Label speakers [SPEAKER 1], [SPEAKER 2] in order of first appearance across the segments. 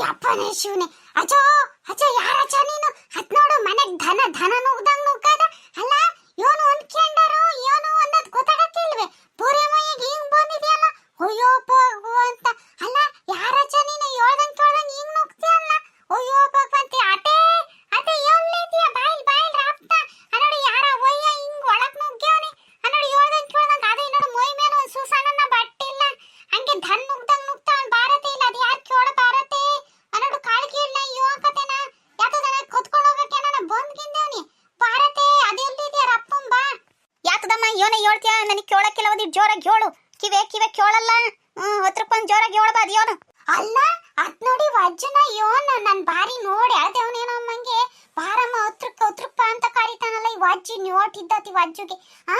[SPEAKER 1] ಯಪ್ಪನೇ ಶಿವನೆ. ಅಜೋ ಅಜೋ ಯಾರಚ ನೀನು? ಹತ್ ನೋಡು ಮನೆಗ್ ಧನ ಧನ ನುಗ್ದಂಗ್ ನುಗ್ಗದ? ಅಲ್ಲ ಇವನು ಅನ್ಕೊಂಡಾರು ಇವನು ಅನ್ನೋದ್ ಗೊತ್ತಾಗತ್ತಿಲ್ವೇ ಪೂರೆ ಮೈಗೆ ಹಿಂಗ್ ಬಂದಿದೆಯಲ್ಲ? ಅಯ್ಯೋ ಭಗವಂತ ಅಲ್ಲ ನೀನು ಹೇಳ್ದಂಗ್ ಕೇಳ್ದಂಗ್ ಹಿಂಗ್ ನುಗ್ತಿಯಲ್ಲ ಅಯ್ಯೋ ಭಗವಂತ ಅಟೇ ಅಟೇ ಎಲ್ಲಿದ್ಯಾ ಬಾಯಿಲ್ ಬಾಯಿಲ್ ರಾಪ್ತ ಅನ್ನೋಡು ಯಾರ ಒಯ್ಯ ಹಿಂಗ್ ಒಳಗ್ ನುಗ್ಗ್ಯಾವನಿ ಅನ್ನೋಡು ಹೇಳ್ದಂಗ್ ಕೇಳ್ದಂಗ್ ಅದೇ ನೋಡು ಮೈ ಮೇಲೆ ಒಂದ್ ಸುಸಣ್ಣನ ಬಟ್ಟಿಲ್ಲ ಹಂಗೆ ಧನ್ ನುಗ್ದಂಗ್ ನುಗ್ತಾವನ್ ಭಾರತೆ ಇಲ್ಲ ಅದು ಯಾರ್ ಕೇಳ ಭಾರತೆ ಅನ್ನೋಡು ಕಾಳ್ಗಿ ಇಲ್ಲ ಯುವಕತೆನ ಯಾತದನ ಕೊತ್ಕೊಂಡು ಹೋಗಕ್ಕೆ ನಾನು ಬಂದ್ಕಿಂದೇವ್ನಿ ಭಾರತೆ ಅದೆಲ್ಲಿದ್ಯಾ ರಪ್ಪಂ ಬಾ ಯಾತದಮ್ಮ ಯೋನ ಹೇಳ್ತೀಯ ನನಗೆ ಕೇಳಕ್ಕಿಲ್ಲ ಒಂದಿ ಜೋರಾಗಿ ಹೇಳು ಕಿವೆ ಕಿವೆ ಕೇಳಲ್ಲ ಹ್ಮ್ ಹತ್ತು ರೂಪಾಯಿ ಜೋರಾಗಿ ಹೇಳಬಾ ಅದು ಯೋನು ಅಲ್ಲ, ಅದ್ ನೋಡಿ ವಜ್ಜನ, ಯೋನ, ನನ್ ಬಾರಿ ನೋಡಿ. ಅಳ್ದೇವನೇನೋ ಅಮ್ಮಂಗೆ ಬಾರಮ್ಮ, ಉತ್ರಕ್ಕ ಹತ್ರಪ್ಪ ಅಂತ ಕರೀತಾನಲ್ಲ ಈ ವಜ್ಜಿ ನೋಟಿದ್ದತಿ ವಜ್ಜುಗೆ. ಆ,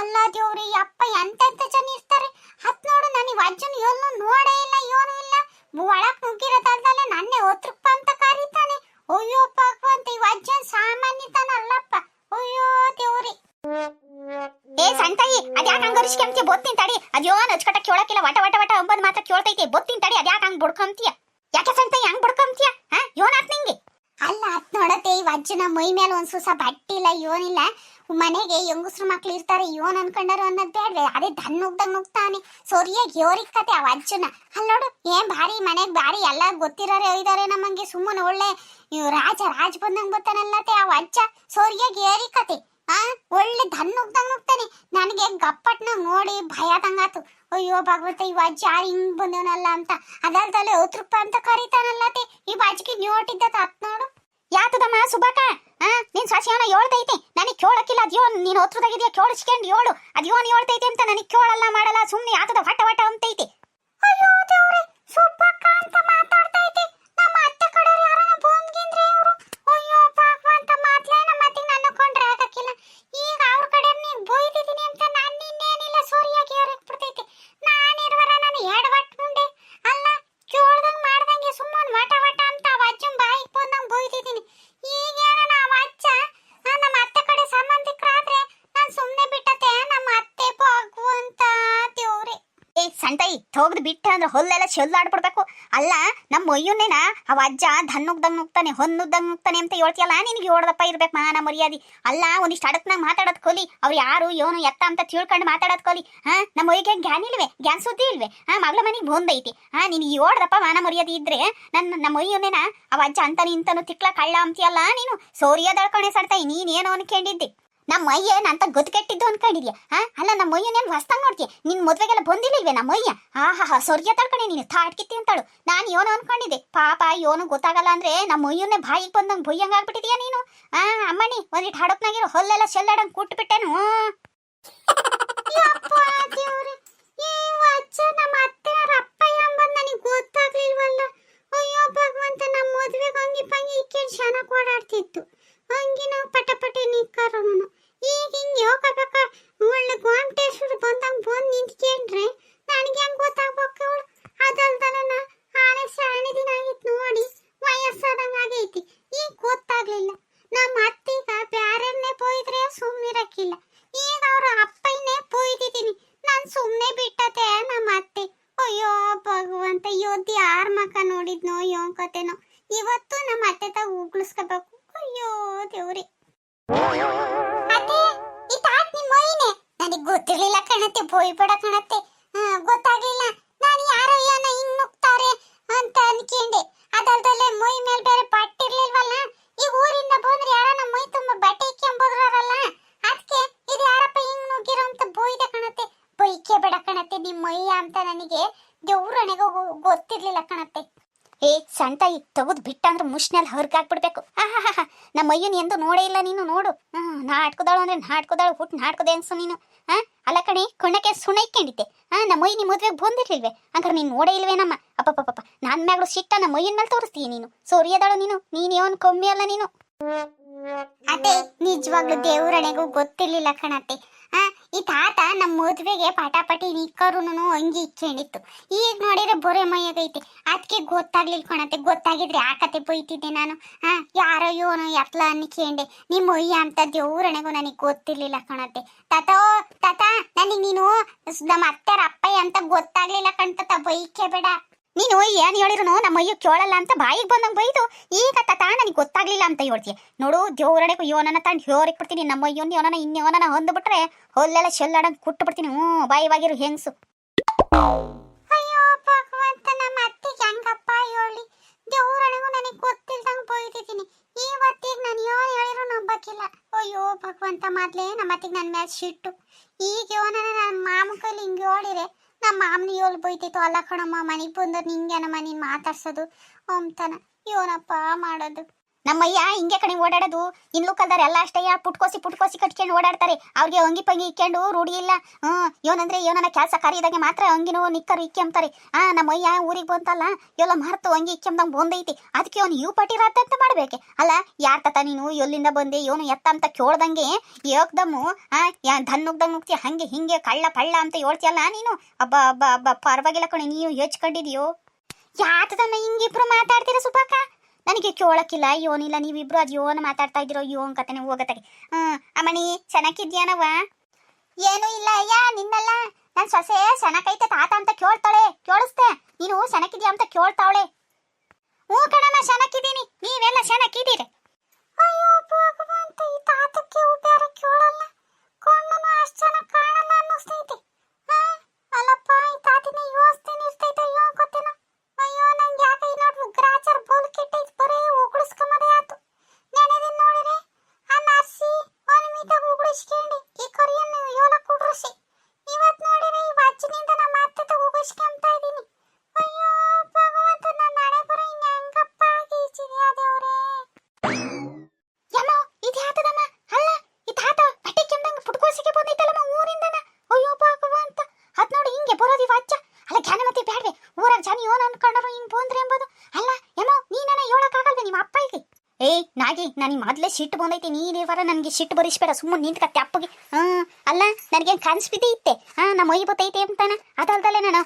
[SPEAKER 1] ಅಲ್ಲ ದೇವ್ರಿ ಅಪ್ಪ ಎಂತೆಂತ ಜನ ಇರ್ತಾರೆ. ಹತ್ ನೋಡು, ನಾನು ಈ ವಜ್ಜನ ಎಲ್ಲೂ ನೋಡೇ ಇಲ್ಲ, ಯೋನು ಇಲ್ಲ. ಒಳಕ್ ನುಗ್ಗಿರೋದಲ್ದಲೆ ನನ್ನೇ ಹತ್ರಪ್ಪ ಅಂತ ಕರೀತಾನೆ. ಅಯ್ಯೋ ಭಗವಂತ, ಈ ವಜ್ಜನ್ ಸಾಮಾನ್ಯತನಲ್ಲಪ್ಪ ಅಯ್ಯೋ ದೇವ್ರಿ ಏ ಸಂತಾಯಿ ಅದ್ಯಾಕ ಹಂಗ ಅರಿಸ್ಕೊಂತೀಯ ಬೊತ್ತಿನ ತಡಿ. ಅದ್ಯೋ ನಚ್ಕಟ ಕೇಳಕ್ಕಿಲ್ಲ. ವಟ ವಟ ವಟ ಒಂಬದ್ ಮಾತ್ರ ಕೇಳ್ತೈತಿ. ಬೊತ್ತಿನ ತಡಿ, ಅದ್ಯಾಕ ಹಂಗ ಬಡ್ಕೊಂತೀಯ? ಯಾಕೆ ಸಂತಾಯಿ ಹಂಗ್ ಬಡ್ಕೊಂತೀಯ? ಹಾ ಯೋನಾತ್ ನಿಂಗೆ? ಅಲ್ಲ, ಅತ್ ನೋಡತ್ತೆ ಈ ವಜ್ಜನ ಮೈ ಮೇಲೆ ಒಂದ್ ಸುಸ ಬಟ್ಟಿಲ್ಲ, ಯೋನಿಲ್ಲ. ಮನೆಗೆ ಹೆಂಗಸ್ರು ಮಕ್ಳು ಇರ್ತಾರೆ, ಯೋನ್ ಅನ್ಕೊಂಡಾರು ಅನ್ನೋದ್ ಬೇಡ್ವೆ? ಅದೇ ದನ್ ನುಗ್ದಂಗ್ ನುಗ್ತಾನೆ. ಸೊರಿಯಾಗಿ ಯೋರಿಗ್ ಕತೆ ಆ ವಜ್ಜನ ಅಲ್ಲ ನೋಡು, ಏನ್ ಭಾರಿ ಮನೆಗ್ ಭಾರಿ ಎಲ್ಲ ಗೊತ್ತಿರೋರೆ, ಇದಾರೆ ನಮ್ಮಂಗೆ. ಸುಮ್ಮನೆ ಒಳ್ಳೆ, ರಾಜ ರಾಜ ಬಂದಂಗ್ ಬರ್ತಾನಲ್ಲತೆ ಆ ಅಜ್ಜ. ಸೊರಿಯಾಗಿ ಏರಿ ಕತೆ. ಆ, ಒಳ್ಳೆ ಧನ್ ನುಗ್ದಂಗ್ ನುಗ್ತಾನೆ ನನಗೆ ಗಪ್ಪಟ್ನ ನೋಡಿ ಭಯ ತಂಗಾತು ಅಯ್ಯೋ ಭಗವಂತ, ಈ ಅಜ್ಜ ಯಾರು ಹಿಂಗ್ ಬಂದವನಲ್ಲ ಅಂತ. ಅದಲ್ದಲ್ಲೇ ರೂಪಾಯಿ ಅಂತ ಕರೀತಾನಲ್ಲತೆ ಈ ಬಾಜಿಗೆ ನೋಟಿದ್ದ ಹತ್ ನೋಡು. ಯಾತದಮ್ಮ ಸುಬಕ ಆ, ನಿನ್ ಸಸಿಯವನ ಹೇಳ್ತೈತೆ ನನಗೆ ಕೇಳಕ್ಕಿಲ್ಲ. ಅದ್ಯೋ, ನೀನ್ ಹೊತ್ರದಾಗಿದ್ಯಾ ಕೇಳಿಸ್ಕೊಂಡು ಹೇಳು ಅದ್ಯೋ ನೀ ಹೇಳ್ತೈತೆ ಅಂತ ನನಗೆ ಕೇಳಲ್ಲ, ಮಾಡಲ್ಲ. ಸುಮ್ನೆ ಯಾತದ ವಟ ವಟ ಅಂತೈತೆ ಅಯ್ಯೋ ದೇವ್ರೆ, ಸುಬ್ಬಕ್ಕ ಅಂತ ಮಾತಾಡ್ತೈತೆ ನಮ್ಮ ಹೋಗ್ದು ಬಿಟ್ಟ ಅಂದ್ರೆ ಹೊಲ್ಲೆಲ್ಲ ಚೆಲ್ಲಾಡ್ಬಿಡ್ಬೇಕು ಅಲ್ಲ, ನಮ್ಮ ಮೊಯ್ಯನ್ನೇನ ಅವ ಅಜ್ಜ ಧನ್ನುಗ್ದಂಗ್ ನುಗ್ತಾನೆ, ಹೊನ್ನುಗ್ದಂಗ್ ನುಗ್ತಾನೆ ಅಂತ ಹೇಳ್ತಿಯಲ್ಲ, ನಿನಗೆ ಓಡ್ದಪ್ಪ ಇರ್ಬೇಕು ಮಾನ ಮರ್ಯಾದಿ. ಅಲ್ಲ, ಒಂದಿಷ್ಟು ಅಡಕ್ನಾಗ ಮಾತಾಡೋದ್ ಕೊಲಿ. ಅವ್ರು ಯಾರು ಏನು ಎತ್ತ ಅಂತ ತಿಳ್ಕೊಂಡು ಮಾತಾಡೋದ್ ಕೊಲಿ. ಹಾ, ನಮ್ಮ ಮೊಯ್ಗೆ ಗ್ಯಾನ್ ಇಲ್ವೇ? ಗ್ಯಾನ್ ಸುದ್ದಿ ಇಲ್ವೇ? ಹಾ, ಮಗಳ ಮನೆಗೆ ಬಂದೈತಿ ಹಾ ನಿನಗೆ ಓಡ್ದಪ್ಪ ಮಾನ ಮರ್ಯಾದಿ ಇದ್ರೆ ನನ್ನ ನಮ್ಮ ಮೊಯ್ಯನ್ನೇನ ಅವ ಅಜ್ಜ ಅಂತ ಇಂತಾನು ತಿಕ್ಲ ಕಳ್ಳ ಅಂತೀಯಲ್ಲ ನೀನು? ಸೋರಿಯದಳ್ಕೊಣೆ ಸಡ್ತಾಯಿ ನೀನೇನು ಅನ್ಕೊಂಡಿದ್ದೆ. ನಮ್ಮ ಮೈಯನ್ ಅಂತ ಗೊತ್ತಕೆಟ್ಟಿದ್ದು ಅನ್ಕೊಂಡಿದ್ಯಾ? ಹಾ? ಅಲ್ಲ ನಮ್ಮ ಮೈಯನೇನು ಹೊಸ್ತಂಗ್ ನೋಡ್ತೀಯ? ನಿನ್ ಮದ್ವೆಗೆಲ್ಲ ಬಂದಿಲ್ಲಿಲ್ವೇ ನಮ್ಮ ಮೈಯ? ಆಹಾ ಹಾ ಸೊರ್ಗೆ ತಳ್ಕಣೆ ನೀನು. ತಾಟ್ಕಿತ್ತಿ ಅಂತಾಳು. ನಾನು ಏನೋ ಅನ್ಕೊಂಡಿದ್ದೆ. ಪಾಪ ಯೋನು ಗೊತ್ತಾಗಲ್ಲ ಅಂದ್ರೆ ನಮ್ಮ ಮೈಯನ್ನೇ ಬಾಯಿಗೆ ಬಂದಂಗ್ ಬೊಯ್ಯಂಗ್ ಆಗ್ಬಿಟ್ಟಿದ್ಯಾ ನೀನು? ಆ ಅಮ್ಮಣಿ ಒಂದಿಟ್ಟು ಹಡಕ್ನಾಗಿರೋ ಹೊಲ್ಲೆಲ್ಲ ಈ ಕುಟ್ಬಿಟ್ಟೆನು ಓಡಾಡ್ತಿತ್ತು. ಹಂಗೆ ನಾವು ಪಟ ಪಟ ನಿಕ್ಕರೋನು ಈಗ ಹಿಂಗೆ ಹೋಗಬೇಕ ಒಳ್ಳೆ ಗೋಮಟೇಶ್ವರ ಬಂದಂಗೆ ಬಂದು ನಿಂತ್ಕೊಂಡ್ರೆ ನನಗೆ ಹೆಂಗೆ ಗೊತ್ತಾಗ್ಬೇಕು ಅವಳು? ಅದಲ್ದಲ್ಲ ಆಳೆ ಶಾಣೆ ದಿನ ಆಗಿತ್ತು ನೋಡಿ, ವಯಸ್ಸಾದಂಗೆ ಆಗೈತಿ. ಈಗ ಗೊತ್ತಾಗ್ಲಿಲ್ಲ. ನಮ್ಮ ಅತ್ತೆಗ ಬ್ಯಾರನ್ನೇ ಪೋಯ್ದ್ರೆ ಸುಮ್ಮನಿರಕ್ಕಿಲ್ಲ ಈಗ ಅವ್ರ ಅಪ್ಪಯ್ಯನೇ ಪೋಯ್ದಿದ್ದೀನಿ ಮೈ ಮೇಲೆ ಬೇರೆ ಈ ಊರಿಂದ ಬಂದ್ರೆ ಯಾರ ನಮ್ಮ ಮೈ ತುಂಬ ಬಟ್ಟೆ ಇಕ್ಕೊಂಬೋದ್ರಲ್ಲ? ಅದಕ್ಕೆ ಇದು ಯಾರಪ್ಪ ಹಿಂಗ್ ನುಗ್ಗಿರೋ ಅಂತ ಬೋಯ್ದೆ ಕಣತ್ತೆ? ಬೈಕೆ ಬೇಡ ಕಣತ್ತೆ ನಿಮ್ಮ ಮೈ ಅಂತ ನನಗೆ ದೇವ್ರಣೆಗೂ ಗೊತ್ತಿರ್ಲಿಲ್ಲ ಕಣತ್ತೆ. ಏ ಸಣ್ಣ ತೆಗೆದು ಬಿಟ್ಟ ಅಂದ್ರೆ ಮುಷ್ನಲ್ಲಿ ಹರ್ಗಾಕ್ಬಿಡ್ಬೇಕು. ನಮ್ಮ ಅಯ್ಯನ ಎಂದು ನೋಡೇ ಇಲ್ಲ ನೀನು, ನೋಡು. ಹ್ಮ್, ನಾಟ್ಕೋದಾಳು ಅಂದ್ರೆ ನಾಟ್ಕೋದಾಳು ಹುಟ್ಟು ನಾಟ್ಕೋದೆ ಅನ್ಸು ನೀನು. ಹಾ ಅಲ್ಲ ಕಣಿ, ಕಣ್ಣಕ್ಕೆ ಸುಣ ಇಕ್ಕೊಂಡಿದ್ದೆ. ಹಾ ನಮ್ಮ ಅಯ್ಯ ನಿಮ್ಮ ಮದ್ವೆಗೆ ಬಂದಿರ್ಲಿಲ್ವೇ? ಅಂದ್ರೆ ನೀನು ನೋಡೇ ಇಲ್ವೇ ನಮ್ಮ ಅಪ್ಪ ನನ್ನ ಮ್ಯಾಗಳು ನಮ್ಮ ಅಯ್ಯನ ಮೇಲೆ ತೋರಿಸ್ತೀಯ ನೀನು? ಸೋರಿಯದಾಳು ನೀನು ನೀನು ಏನು ಕಮ್ಮಿ ಅಲ್ಲ ನೀನು. ಅದೇ, ನಿಜವಾಗ್ಲೂ ದೇವರಣೆಗೂ ಗೊತ್ತಿರ್ಲಿಲ್ಲ ಕಣತ್ತೆ. ಆ ಈ ತಾತ ನಮ್ಮ ಮದುವೆಗೆ ಪಟಾಪಟಿ ನಿಕ್ಕರುನು ಅಂಗಿ ಇಕ್ಕೊಂಡಿತ್ತು ಈಗ ನೋಡಿದ್ರೆ ಬೊರೆ ಮೈಯಾಗೈತೆ. ಅದಕ್ಕೆ ಗೊತ್ತಾಗ್ಲಿಲ್ಲ ಕಣತ್ತೆ ಗೊತ್ತಾಗಿದ್ರೆ ಯಾಕತೆ ಬೈತಿದ್ದೆ ನಾನು? ಹಾ ಯಾರಯ್ಯೋ ಇವನು ಎತ್ಲ ಅನ್ಕೊಂಡೆ ನಿಮ್ಮ ಅಯ್ಯ ಅಂತ ದೇವ್ರಣೆಗೂ ನನಗೆ ಗೊತ್ತಿರ್ಲಿಲ್ಲ ಕಣತ್ತೆ ತಾತೋ, ತಾತ, ನನಗೆ ನೀನು ನಮ್ಮ ಅತ್ತೆರ ಅಪ್ಪಯ್ಯ ಅಂತ ಗೊತ್ತಾಗ್ಲಿಲ್ಲ ಕಣ್ತತ, ಬೈಕೆ ಬೇಡ. ನೀನು ಏನ್ ಹೇಳಿದ್ರು ನಮ್ಮ ಅಯ್ಯೋ ಕೇಳಲ್ಲ ಅಂತ ಬಾಯಿಗೆ ಬಂದಂಗೆ ಬೈದು ಈಗ ತಾತ ನನಗೆ ಗೊತ್ತಾಗ್ಲಿಲ್ಲ ಅಂತ ಹೇಳ್ತೀಯ. ನೋಡು, ದೇವ್ರಡೆಗೂ ಯೋನನ ತಂದು ಹೋರಿಕ್ ಬಿಡ್ತೀನಿ. ನಮ್ಮ ಅಯ್ಯೋ ಯೋನನ ಇನ್ಯೋನನ ಹೊಂದ್ಬಿಟ್ರೆ ಹೊಲ್ಲೆಲ್ಲ ಶೆಲ್ಲಡಂಗ್ ಕುಟ್ಟು ಬಿಡ್ತೀನಿ. ಹ್ಞೂ ಬಾಯಿ ಬಾಗಿರು ಹೆಂಗ್ಸು. ಅಯ್ಯೋ, ಭಗವಂತ, ನಮ್ಮ ಅತ್ತಿಗೆ ಹೆಂಗಪ್ಪ ಹೇಳಿ. ದೇವ್ರಡೆಗೂ ನನಗೆ ಗೊತ್ತಿಲ್ದಂಗೆ ಬೈದಿದ್ದೀನಿ. ಇವತ್ತಿಗೆ ನಾನು ಯೋ ಹೇಳಿರು ನಂಬಕ್ಕಿಲ್ಲ ಅಯ್ಯೋ, ಭಗವಂತ, ಮೊದ್ಲೇ ನಮ್ಮ ಅತ್ತಿಗೆ ನನ್ನ ಮೇಲೆ ಸಿಟ್ಟು. ಈಗ ಯೋನನ ನನ್ನ ಮಾಮ ಕೈಲಿ ಹಿಂಗೆ ಹೇಳಿರೆ ನಮ್ಮ ಮಾಮ್ನಿ ಏಳು ಬೈತಿತ್ತು ಅಲ್ಲ ಕಣಮ್ಮ ಮನೆಗೆ ಬಂದ್ರೆ ನಿಂಗೇನಮ್ಮ ನೀನು ಮಾತಾಡ್ಸೋದು? ಅಂತಾನ ಇವನಪ್ಪ ಮಾಡೋದು. ನಮ್ಮಯ್ಯ ಹಿಂಗೆ ಕಣೆ ಓಡಾಡೋದು. ಇನ್ ಲೋಕಲ್ದಾರ ಎಲ್ಲ ಅಷ್ಟಯ್ಯ ಪುಟ್ಕೋಸಿ ಪುಟ್ಕೋಸಿ ಕಟ್ಕೊಂಡು ಓಡಾಡ್ತಾರೆ. ಅವ್ರಿಗೆ ಅಂಗಿ ಪಂಗಿ ಇಕ್ಕೊಂಡು ರೂಢಿ ಇಲ್ಲ. ಹ್ಮ್ ಇವನಂದ್ರೆ ಇವನನ್ನ ಕೆಲಸ ಕಾರ್ಯದಾಗೆ ಮಾತ್ರ ಅಂಗಿನೋ ನಿಕ್ಕರು ಇಕ್ಕೆಂಬ್ತಾರೆ ಆ ನಮ್ಮಯ್ಯ ಊರಿಗೆ ಬಂತಲ್ಲ ಎಲ್ಲ ಮರ್ತು ಅಂಗಿ ಇಕ್ಕೆಂಬಂಗ್ ಬಂದೈತಿ. ಅದಕ್ಕೆ ಅವ್ನು ಇವು ಪಟ್ಟಿ ಅಂತ ಮಾಡ್ಬೇಕೆ? ಅಲ್ಲ, ಯಾರ್ ತತ ನೀನು? ಎಲ್ಲಿಂದ ಬಂದೆ? ಇವನು ಎತ್ತ ಅಂತ ಕೇಳ್ದಂಗೆ ಯೋಗ್ದಮ್ಮು ಆ, ಯಾ ಧನ್ನುಗ್ದಂಗ್ ನುಗ್ತಿ, ಹಂಗೆ ಹಿಂಗೆ ಕಳ್ಳ ಪಳ್ಳ ಅಂತ ಹೇಳ್ತಿಯಲ್ಲ ನೀನು? ಅಬ್ಬ ಅಬ್ಬ ಅಬ್ಬ, ಪರವಾಗಿಲ್ಲ ಕಣೆ ನೀವು ಯೋಚ್ಕೊಂಡಿದ್ಯೋ ಯಾತದನ್ನ ಹಿಂಗಿಬ್ರು ಮಾತಾಡ್ತೀರ ಸುಪಾಕ ನನಗೆ ಕೇಳೋಕ್ಕಿಲ್ಲ ಯೋನಿಲ್ಲ ನೀವಿಬ್ರು ಅದು ಯೋನ್ ಮಾತಾಡ್ತಾ ಇದ್ದೀರೋ ಯೋನ್ ಕತೆನೆ ಹೋಗತ್ತಾಗೆ. ಹ್ಮ್, ಅಮ್ಮಣಿ ಚೆನ್ನಾಗಿದ್ಯಾನವ ಏನೂ ಇಲ್ಲ, ಅಯ್ಯ, ನಿನ್ನಲ್ಲ. ನನ್ ಸೊಸೆ ಚೆನ್ನಾಗೈತೆ ತಾತ ಅಂತ ಕೇಳ್ತಾಳೆ. ಕೇಳಿಸ್ತೆ. ನೀನು ಚೆನ್ನಾಗಿದ್ಯಾ ಅಂತ ಕೇಳ್ತಾವಳೆ. ಹ್ಞೂ ಕಣಮ್ಮ ಚೆನ್ನಾಗಿದ್ದೀನಿ ನೀವೆಲ್ಲ ಚೆನ್ನಾಗಿದ್ದೀರಿ ಅಯ್ಯೋ, ಭಗವಂತ, ಈ ತಾತಕ್ಕೆ ಬೇರೆ ಕೇಳಲ್ಲ. ಕಣ್ಣನು ಅಷ್ಟು ಚೆನ್ನಾಗಿ ಕಾಣಲ್ಲ ಅನ್ನಿಸ್ತೈತಿ ಅಲ್ಲಪ್ಪ, ಈ ತಾತಿನ ಯೋಚ್ತೀನಿ ವಾಚ್ಯ ಜ್ಞಾನ ಮತ್ತೆ ಬ್ಯಾಡ್ವೆ. ಊರಾಗ ಜನ ಯೋನ್ ಅನ್ಕೊಂಡರು ಹಿಂಗ್ ಬಂದ್ರೆ ಎಂಬುದು? ಅಲ್ಲ ಏನೋ ನೀನನ ಹೇಳಕ್ಕಾಗಲ್ವೇ ನಿಮ್ಮ ಅಪ್ಪ ಇಲ್ಲಿ? ಏಯ್, ನಾಗಿ ನಾನು ಮೊದಲೇ ಸಿಟ್ಟು ಬಂದೈತಿ. ನೀನಿವರ ನನಗೆ ಸಿಟ್ಟು ಬರಿಸ್ಬೇಡ. ಸುಮ್ಮನೆ ನಿಂತ್ಕತ್ತೆ ಅಪ್ಪಗೆ. ಹ್ಮ್. ಅಲ್ಲ ನನಗೆ ಕನ್ಸ್ಬಿತಿ ಇತ್ತೆ. ಹಾ ನಮ್ಮ ಒಯ್ ಬತ್ತೈತೆ ಅಂತಾನೆ? ಅದಲ್ದಲ್ಲೇ ನಾನು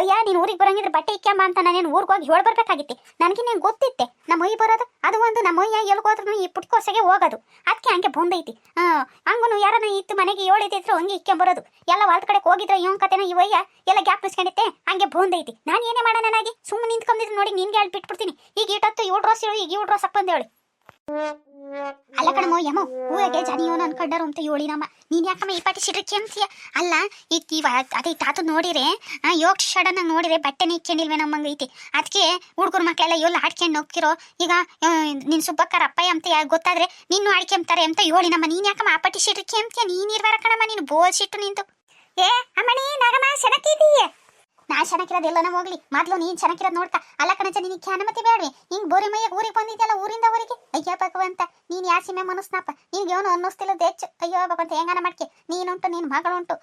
[SPEAKER 1] ಅಯ್ಯ, ನೀನು ಊರಿಗೆ ಬರಂಗಿದ್ರೆ ಬಟ್ಟೆ ಇಕ್ಕಂಬ ಅಂತ ನಾನೇನು ಊರಿಗೆ ಹೋಗಿ ಹೇಳಿ ಬರ್ಬೇಕಾಗಿತ್ತೆ. ನನಗೆ ನೀನು ಗೊತ್ತಿತ್ತೆ? ನಮ್ಮ ಒಯ್ ಬರೋದು, ಅದು ಒಂದು ನಮ್ಮ ಒಯ್ಯ ಎಲ್ಗೋದ್ರೂ ಈ ಪುಟ್ಕೋಸೆಗೆ ಹೋಗೋದು. ಅದಕ್ಕೆ ಹಂಗೆ ಬಂದೈತಿ ಹಾ ಹಂಗೂ ಯಾರನ್ನ ಇತ್ತು ಮನೆಗೆ ಹೇಳಿದ್ರು ಹಂಗೆ ಇಕ್ಕಂಬರೋದು ಎಲ್ಲ ಹೊಲ್ದ ಕಡೆ ಹೋಗಿದ್ರೆ ಇವನ್ ಕತೆನ ಈ ಒಯ್ಯ ಎಲ್ಲ ಗ್ಯಾಪ್ ಮಿಸ್ಕೊಂಡಿತ್ತೆ ಹಂಗೆ ಬಂದೈತಿ ನಾನು ಏನೇ ಮಾಡೋಣ ನನಗೆ? ಸುಮ್ಮನೆ ನಿಂತ್ಕೊಂಡಿದ್ರು ನೋಡಿ ನಿನ್ಗೆ ಹೇಳಿ ಬಿಟ್ಬಿಡ್ತೀನಿ ಈಗ ಇಟ್ಟತ್ತು ಏಳು ಡ್ರೋಸ್ ಹೇಳು, ಈಗ ಏಳು ಡ್ರೋಸ್ ಹಾಕೊಂಡೇಳಿ ಅಲ್ಲ ಕಣಮ್ಮ, ಯಮ್ಮ ಊರಿಗೆ ಜನಿಯೋನು ಅನ್ಕೊಂಡಾರು ಅಂತ ಹೇಳಿ ನಮ್ಮ. ನೀನ್ ಯಾಕಮ್ಮ ಈ ಪಾಟಿ ಸಿಡ್ರಿ ಅಂತೀಯ ಅಲ್ಲ, ಈ ಅದೇ ತಾತು ನೋಡಿರೆ, ಆ ಶಡನ ನೋಡಿರೆ ಬಟ್ಟೆನೇ ಇಕ್ಕೊಂಡಿಲ್ವೇ ನಮ್ಮಂಗ ಐತಿ. ಅದಕ್ಕೆ ಹುಡುಗರು ಮಕ್ಕಳೆಲ್ಲ ಎಲ್ಲ ಆಡ್ಕೊಂಡು ಹೋಗ್ತಿರೋ ಈಗ ನಿನ್ ಸುಬ್ಬಕ್ಕರ ಅಪ್ಪಯ್ಯ ಅಂತ ಯಾಕೆ ಗೊತ್ತಾದ್ರೆ ನಿನ್ನೂ ಆಡ್ಕೊಂತಾರೆ ಅಂತ ಹೇಳಿ ನಮ್ಮ. ನೀನ್ ಯಾಕಮ್ಮ ಆ ಪಾಟಿ ಸಿಡ್ರಿ ಅಂತೀಯ ನೀನ್ ಇರ್ಬಾರ ಕಣಮ್ಮ, ನೀನು ಬೋಲ್ ಸಿಟ್ಟು ನಿಂತು. ಏ, ಅಮ್ಮಣಿ, ನಾಗಮ್ಮ ಶನಕಿದೀಯ ನಾ ಚೆನ್ನಾಗಿರೋದೆಲ್ಲನ ಹೋಗ್ಲಿ. ಮೊದ್ಲು ನೀನ್ ಶನಕಿರೋದ್ ನೋಡ್ತಾ ಅಲ್ಲ ಕಣಜ ನಿನಗೆ ಖ್ಯಾನಮತಿ ಬೇಡ್ವಿ. ಹಿಂಗ್ ಬೋರಿ ಮೈಯ ಊರಿಗೆ ಬಂದಿದ್ಯಲ್ಲ, ಊರಿಂದ ಊರಿಗೆ? ಅಯ್ಯ ಭಗವಂತ, ನೀನು ಯಾ ಸೀಮೆ ಮನಸ್ನಪ್ಪ? ನಿನ್ಗೆ ಏನೋ ಅನ್ನಿಸ್ತಿಲ್ಲ ಹೆಚ್ಚು ಅಯ್ಯೋ ಭಗವಂತ ಹೆಂಗಾನ ಮಾಡ್ಕೆ? ನೀನುಂಟು ನಿನ್ನ ಮಗಳುಂಟು.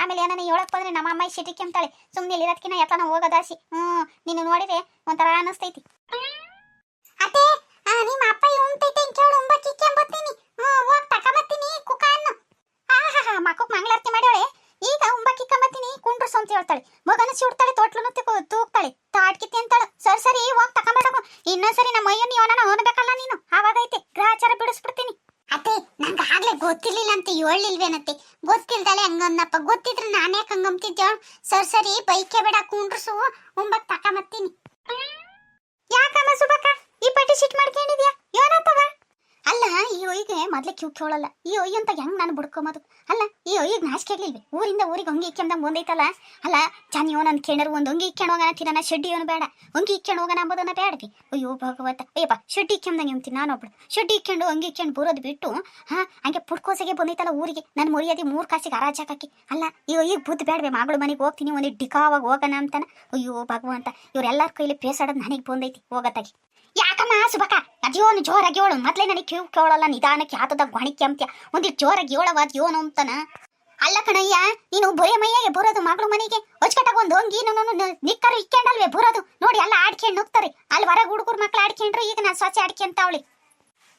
[SPEAKER 1] ಆಮೇಲೆ ಏನನ ಹೇಳಕ್ ಬಂದ್ರೆ ನಮ್ಮ ಅಮ್ಮ ಸಿಟಿಕೆ ಅಂತಾಳೆ. ಸುಮ್ಮನೆ ಇಲ್ಲಿರೋದ್ಕಿನ ಯಾಕನ ಹೋಗೋದಾಸಿ ಹ್ಞೂ ನೀನು ನೋಡಿದ್ರೆ ಒಂಥರ ಅನ್ನಿಸ್ತೈತಿ. ಅತ್ತೆ ನಿಮ್ಮ ಅಪ್ಪ ಉಂಟೈತೆ ಕೇಳು ಮಂಗಳಾರತಿ ಮಾಡ್ಯಾಳೆ. ಅಂತ ಹೇಳ್ತಾಳೆ. ಮಗನ ಸುಡ್ತಾಳೆ ತೋಟ್ಲನು ತೂಗ್ತಾಳೆ. ತಾಡ್ಕಿತ್ತಿ ಅಂತಾಳೆ ಸರಿ ಸರಿ, ಹೋಗ್ ತಕೊಂಬೇಡಮ್ಮ ಇನ್ನೊಂದ್ಸರಿ ನಮ್ಮ ಅಯ್ಯನ ಯೋನನ ಹೋಗ್ಬೇಕಲ್ಲ ನೀನು. ಆವಾಗೈತೆ ಗ್ರಹಚಾರ ಬಿಡಿಸ್ಬಿಡ್ತೀನಿ. ಅತ್ತೆ, ನಂಗೆ ಆಗ್ಲೇ ಗೊತ್ತಿರ್ಲಿಲ್ಲ ಅಂತ ಹೇಳಿಲ್ವೇನತ್ತೆ ಗೊತ್ತಿಲ್ದಲೆ ಹಂಗನ್ನಪ್ಪ. ಗೊತ್ತಿದ್ರೆ ನಾನೇ ಹಂಗಂತಿದ್ದೆ ಸರ್, ಸರಿ, ಬೈಕೆ ಬೇಡ, ಕುಂಡ್ರಸು. ಒಂಬತ್ತು ತಕೊಂಬತ್ತೀನಿ ಯಾಕಮ್ಮ ಸುಬಕ್ಕ? ಮೊದ್ಲೇ ಕ್ಯೂ ಕೇಳಲ್ಲ ಈ ಒಯ್ಯ ಅಂತ ಹೆಂಗ್ ನಾನು ಬುಡ್ಕೊಂಬೋದು ಅಲ್ಲ, ಈ ಒಯ್ಯಿಗೆ ನಾಚಿಕೆ ಆಗ್ಲಿಲ್ವಿ? ಊರಿಂದ ಊರಿಗೆ ಹೊಂಗೆ ಇಕ್ಕೊಂಡಂಗೆ ಬಂದೈತಲ್ಲ ಅಲ್ಲ ಜಾನಿಯೋ ನನ್ನ ಕೇಳರು ಒಂದು ಹೊಂಗೆ ಇಕ್ಕೊಂಡು ಹೋಗೋಣ ತಿನ್ನ ಶೆಡ್ಡಿ ಅವನು ಬೇಡ. ಹೊಂಗೆ ಇಕ್ಕೊಂಡು ಹೋಗೋಣ ಅಂಬೋದನ್ನ ಬೇಡವಿ ಅಯ್ಯೋ ಭಗವತ. ಅಯ್ಯಪ್ಪ ಶೆಡ್ಡಿ ಇಕ್ಕೊಂಡಂಗೆ ಅಂತೀನಿ ನಾನೊಬ್ಳು ಶೆಡ್ಡಿ ಇಕ್ಕೊಂಡು ಹೊಂಗೆ ಇಕ್ಕೊಂಡು ಬರೋದು ಬಿಟ್ಟು, ಹಾ, ಹಂಗೆ ಪುಡ್ಕೋಸೆಗೆ ಬಂದೈತಲ್ಲ ಊರಿಗೆ. ನಾನು ಮುರಿಯೋದಿ ಮೂರು ಕಾಸಿಗೆ ಹರಾಜಾಕಿ ಅಲ್ಲ, ಈ ಒಯ್ಯಿಗೆ ಬುದ್ಧಿ ಬೇಡವೆ ಮಗಳು ಮನೆಗೆ ಹೋಗ್ತೀನಿ ಒಂದು ಡಿಕಾವಾಗ ಹೋಗೋಣ ಅಂತಾನ? ಅಯ್ಯೋ ಭಗವಂತ, ಇವ್ರೆಲ್ಲರ ಕೈಲಿ ಪೇಸಾಡೋದು ನನಗೆ ಬಂದೈತಿ. ಹೋಗತ್ತಾಗಿ ಯಾಕಮ್ಮ ಸುಬಕ ಅದ್ಯೋನು ಜೋರಾಗಿ ಹೇಳು ಮೊದ್ಲೇ ನನಗೆ ಕಿವು ಕೇಳಲ್ಲ ನಿಧಾನಕ್ಕೆ ಆತದ ಗಣಿಕೆ ಅಂತ್ಯ. ಒಂದು ಜೋರಾಗಿ ಹೇಳವ ಅದ್ಯೋನು ಅಂತನ. ಅಲ್ಲ ಕಣಯ್ಯ, ನೀನು ಬೊರೆ ಮೈಯಾಗೆ ಬರೋದು ಮಗಳು ಮನೆಗೆ. ಹೊಚ್ಕಟ್ಟಾಗ ಒಂದು ಹೊಂಗಿ ನಿಕ್ಕರು ಇಕ್ಕೊಂಡಲ್ವೇ ಬರೋದು. ನೋಡಿ ಅಲ್ಲ ಆಡ್ಕೊಂಡು ಹೋಗ್ತಾರೆ ಅಲ್ಲಿ ಹೊರಗೆ ಹುಡುಗರು ಮಕ್ಳು ಆಡ್ಕೊಂಡ್ರು, ಈಗ ನಾನು ಸ್ವಚ್ಛ ಆಡ್ಕೊಂತಾವಳಿ.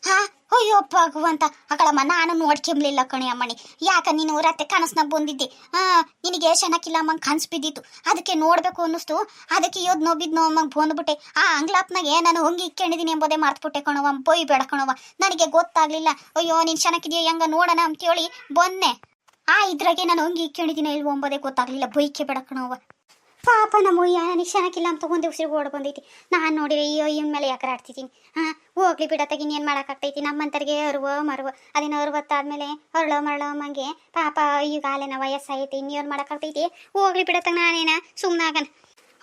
[SPEAKER 1] ಹಾ? ಅಯ್ಯೋ, ಭಗವಂತ. ಅಗಳಮ್ಮ ನಾನು ನೋಡ್ಕೊಂಬ್ಲಿಲ್ಲ ಕಣಿಯಮ್ಮಣಿ ಯಾಕ ನೀನು ರಾತ್ರಿ ಕನಸ್ನಾಗ ಬಂದಿದ್ದೆ? ಹಾ ನಿನಗೆ ಚೆನ್ನಾಗಿಲ್ಲ ಅಮ್ಮಂಗ್ ಕನ್ಸ್ ಬಿದ್ದಿತ್ತು. ಅದಕ್ಕೆ ನೋಡ್ಬೇಕು ಅನ್ನಿಸ್ತು. ಅದಕ್ಕೆ ಯೋದ್ ನೋಬಿದ್ನೋ ಅಮ್ಮಂಗ್ ಬಂದ್ಬಿಟ್ಟೆ. ಆ ಅಂಗ್ಲಾಪ್ನಾಗೆ ನಾನು ಹೊಂಗಿ ಇಕ್ಕೊಂಡಿದ್ದೀನಿ ಎಂಬುದೇ ಮರ್ತ್ಬಿಟ್ಟೆ ಕಣವ ಬೊಯ್ ಬೇಡ ಕಣವ ನನಗೆ ಗೊತ್ತಾಗ್ಲಿಲ್ಲ. ಅಯ್ಯೋ, ನೀನ್ ಚೆನ್ನಾಗಿದೆಯೋ ಹೆಂಗ ನೋಡೋಣ ಅಂತೇಳಿ ಬಂದೆ. ಆ ಇದ್ರಾಗೆ ನಾನು ಹೊಂಗಿ ಇಕ್ಕೊಂಡಿದ್ದೀನಿ ಇಲ್ವೋ ಎಂಬುದೇ ಗೊತ್ತಾಗ್ಲಿಲ್ಲ. ಬೈಕೆ ಬೇಡ ಕಣವ ಪಾಪ ನಮ್ಮ ಅಯ್ಯ ನನಗೆ ಕ್ಷಣಕ್ಕಿಲ್ಲ ಅಂತ ಒಂದೇ ಉಸಿರು ಓಡ್ ಬಂದೈತಿ ನಾನು ನೋಡಿರಿ ಅಯ್ಯೋ, ಇವನ ಮೇಲೆ ಯಾಕರ ಆಡ್ತಿದ್ದೀನಿ ಹಾಂ, ಹೋಗ್ಲಿ ಬಿಡ ತಗಿನ್ ಏನು ಮಾಡೋಕ್ಕಾಗ್ತೈತಿ? ನಮ್ಮಂತರಿಗೆ ಅರುವ, ಮರುವ. ಅದೇನು ಅರ್ವತ್ತಾದ್ಮೇಲೆ ಅರಳೋ, ಮರಳೋ ಮಂಗೆ ಪಾಪ, ಈಗ ಅಲ್ಲೇನ ವಯಸ್ಸಾಯ್ತಿ, ಇನ್ನೇನು ಮಾಡೋಕ್ಕಾಗ್ತೈತಿ? ಹೋಗ್ಲಿ ಬಿಡತ್ತಾಗ ನಾನೇನ ಸುಮ್ಮನಾಗನ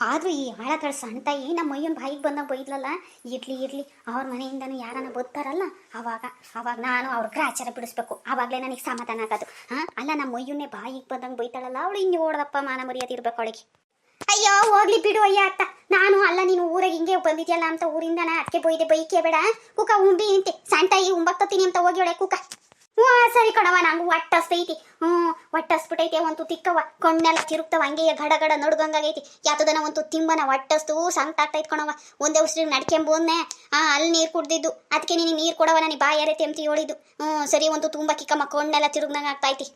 [SPEAKER 1] ಆದರೂ ಈ ಆಳಗಳ ಸಣ್ಣ ತಾಯಿ ನಮ್ಮ ಅಯ್ಯನ ಬಾಯಿಗೆ ಬಂದಾಗ ಬೈದ್ಲಲ್ಲ? ಇರಲಿ ಇರಲಿ. ಅವ್ರ ಮನೆಯಿಂದನೂ ಯಾರನ್ನ ಬರ್ತಾರಲ್ಲ ಅವಾಗ ಅವಾಗ ನಾನು ಅವ್ರ ಗ್ರಾಚಾರ ಬಿಡಿಸ್ಬೇಕು. ಆವಾಗಲೇ ನನಗೆ ಸಮಾಧಾನ ಆಗೋದು. ಹಾಂ, ಅಲ್ಲ ನಮ್ಮ ಅಯ್ಯನ್ನೇ ಬಾಯಿಗೆ ಬಂದಂಗೆ ಬೈತಾಳಲ್ಲ? ಅವಳು ಹಿಂಗೆ ಓಡದಪ್ಪ, ಮಾನ ಮರ್ಯಾದೆ ಇರ್ಬೇಕು ಅವಳಿಗೆ. ಅಯ್ಯೋ, ಹೋಗ್ಲಿ ಬಿಡು ಅಯ್ಯ ಅತ್ತ. ನಾನು ಅಲ್ಲ, ನೀನು ಊರಾಗ ಹಿಂಗೆ ಬಂದಿದ್ಯಲ್ಲ ಅಂತ ಊರಿಂದ ನಾ ಅದಕ್ಕೆ ಬೈದೆ, ಬೈಕೆ ಬೇಡ. ಕುಕ, ಉಂಬಿ ನಿಂತೆ ಸಣ್ಣ ತಾಯಿ ಉಂಬಕ್ತತೀನಿ ಅಂತ ಹೋಗಿ ಒಳ್ಳೆ ಕುಕ. ಹ್ಞೂ ಸರಿ ಕಣವ ನಂಗೆ ಒಟ್ಟಸ್ತೈತಿ ಹ್ಞೂ ಒಟ್ಟಸ್ಬಿಟ್ಟೈತೆ ಒಂದು ತಿಕ್ಕವ ಕಣ್ಣೆಲ್ಲ ತಿರುಗ್ತವ, ಹಂಗೆ ಗಡ ಗಡ ನಡ್ಗಂಗಾಗೈತಿ. ಯಾತದನ ಒಂದು ತಿಂಬನ ಒಟ್ಟಸ್ತು ಸಂತ ಆಗ್ತೈತಿ ಕಣವ ಒಂದೇ ಉಸಿರು ನಡ್ಕೆಂಬೋದ್ನೆ. ಆ, ಅಲ್ಲಿ ನೀರು ಕುಡ್ದಿದ್ದು. ಅದಕ್ಕೆ ನೀನು ನೀರು ಕೊಡವ ನನಗೆ ಬಾಯಾರೆ ಅಂತ ಹೇಳಿದ್ದು ಹ್ಞೂ, ಸರಿ, ಒಂದು ತುಂಬ ಕಿಕ್ಕಮ್ಮ ಕಣ್ಣೆಲ್ಲ ತಿರುಗ್ದಂಗೆ ಆಗ್ತೈತಿ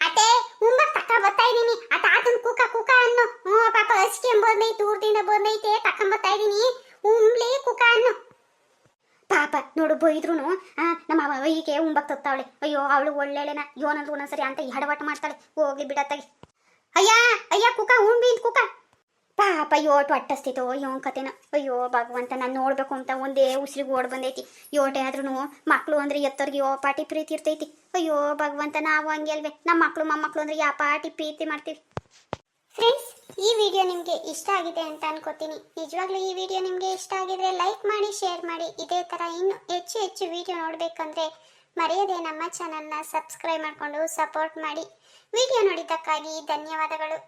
[SPEAKER 1] ಅತ್ತೆ ಉಂಬ ತಕ್ಕ ಬರ್ತಾ ಇದೀನಿ ಆ ತಾತನ್ ಕೂಕ ಕೂಕ ಅನ್ನು ಹ್ಞೂ ಪಾಪ ಹಸಿಕೆ ಬಂದೈತಿ ಊರ್ದಿಂದ ಬಂದೈತೆ ತಕೊಂಡ್ ಬರ್ತಾ ಇದೀನಿ ಉಂಬ್ಲಿ ಕೂಕ ಅನ್ನು ಪಾಪ, ನೋಡು ಬೈದ್ರು ನಮ್ಮ ಅವಯಿಗೆ ಉಂಬಕ್ ತತ್ತಾವಳೆ. ಅಯ್ಯೋ, ಅವಳು ಒಳ್ಳೆಳೆನ ಯೋನಂದ್ರು ಒಂದೊಂದ್ಸರಿ ಅಂತ ಎಡವಟ್ಟು ಮಾಡ್ತಾಳೆ. ಹೋಗ್ಲಿ ಬಿಡತ್ತಾಗಿ ಅಯ್ಯ ಅಯ್ಯ, ಕುಕ ಉಂಬಿ ಕುಕ. ಪಾಪ ಯೋಟ್ ಹೊಟ್ಟಸ್ತಿತ್ತು ಯೋನ್ ಕತೆನ. ಅಯ್ಯೋ, ಭಗವಂತ, ನಾನು ನೋಡ್ಬೇಕು ಅಂತ ಒಂದೇ ಉಸಿರಿಗೆ ಓಡ್ ಬಂದೈತಿ. ಯೋಟೆ ಆದ್ರೂ ಮಕ್ಳು ಅಂದ್ರೆ ಎತ್ತರ್ಗೆ ಯೋ ಪಾಟಿ ಪ್ರೀತಿ ಇರ್ತೈತಿ. ಅಯ್ಯೋ, ಭಗವಂತ, ನಾವು ಹಂಗೆ ಅಲ್ವೇ. ನಮ್ಮ ಮಕ್ಳು ಮೊಮ್ಮಕ್ಳು ಅಂದ್ರೆ ಯಾವ ಪಾಟಿ ಪ್ರೀತಿ ಮಾಡ್ತೀವಿ. ಫ್ರೆಂಡ್ಸ್ ಈ ವಿಡಿಯೋ ನಿಮಗೆ ಇಷ್ಟ ಆಗಿದೆ ಅಂತ ಅನ್ಕೋತೀನಿ. ನಿಜವಾಗ್ಲೂ ಈ ವಿಡಿಯೋ ನಿಮಗೆ ಇಷ್ಟ ಆಗಿದ್ರೆ ಲೈಕ್ ಮಾಡಿ ಶೇರ್ ಮಾಡಿ. ಇದೇ ಥರ ಇನ್ನು ಹೆಚ್ಚು ಹೆಚ್ಚು ವಿಡಿಯೋ ನೋಡಬೇಕಂದ್ರೆ ಮರೆಯದೆ ನಮ್ಮ ಚಾನಲ್ನ ಸಬ್ಸ್ಕ್ರೈಬ್ ಮಾಡಿಕೊಂಡು ಸಪೋರ್ಟ್ ಮಾಡಿ. ವಿಡಿಯೋ ನೋಡಿದ್ದಕ್ಕಾಗಿ ಧನ್ಯವಾದಗಳು.